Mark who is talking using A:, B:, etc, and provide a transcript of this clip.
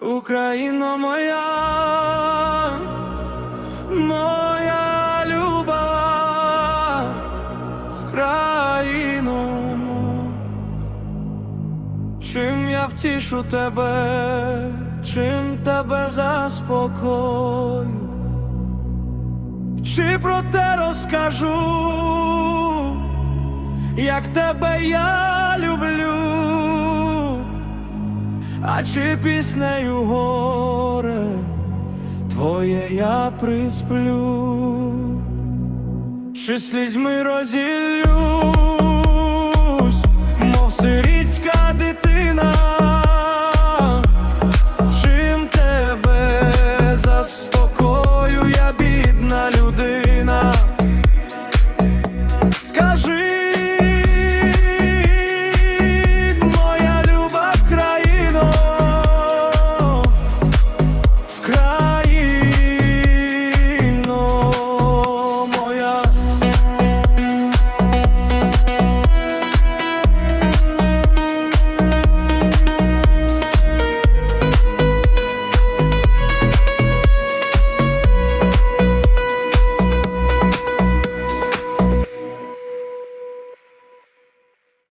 A: Україно моя, моя люба, Вкраїну, чим я втішу тебе, чим тебе заспокою, чи про те розкажу, як тебе я люблю. А чи піснею горе твоє я присплю, чи слізьми розіллюсь,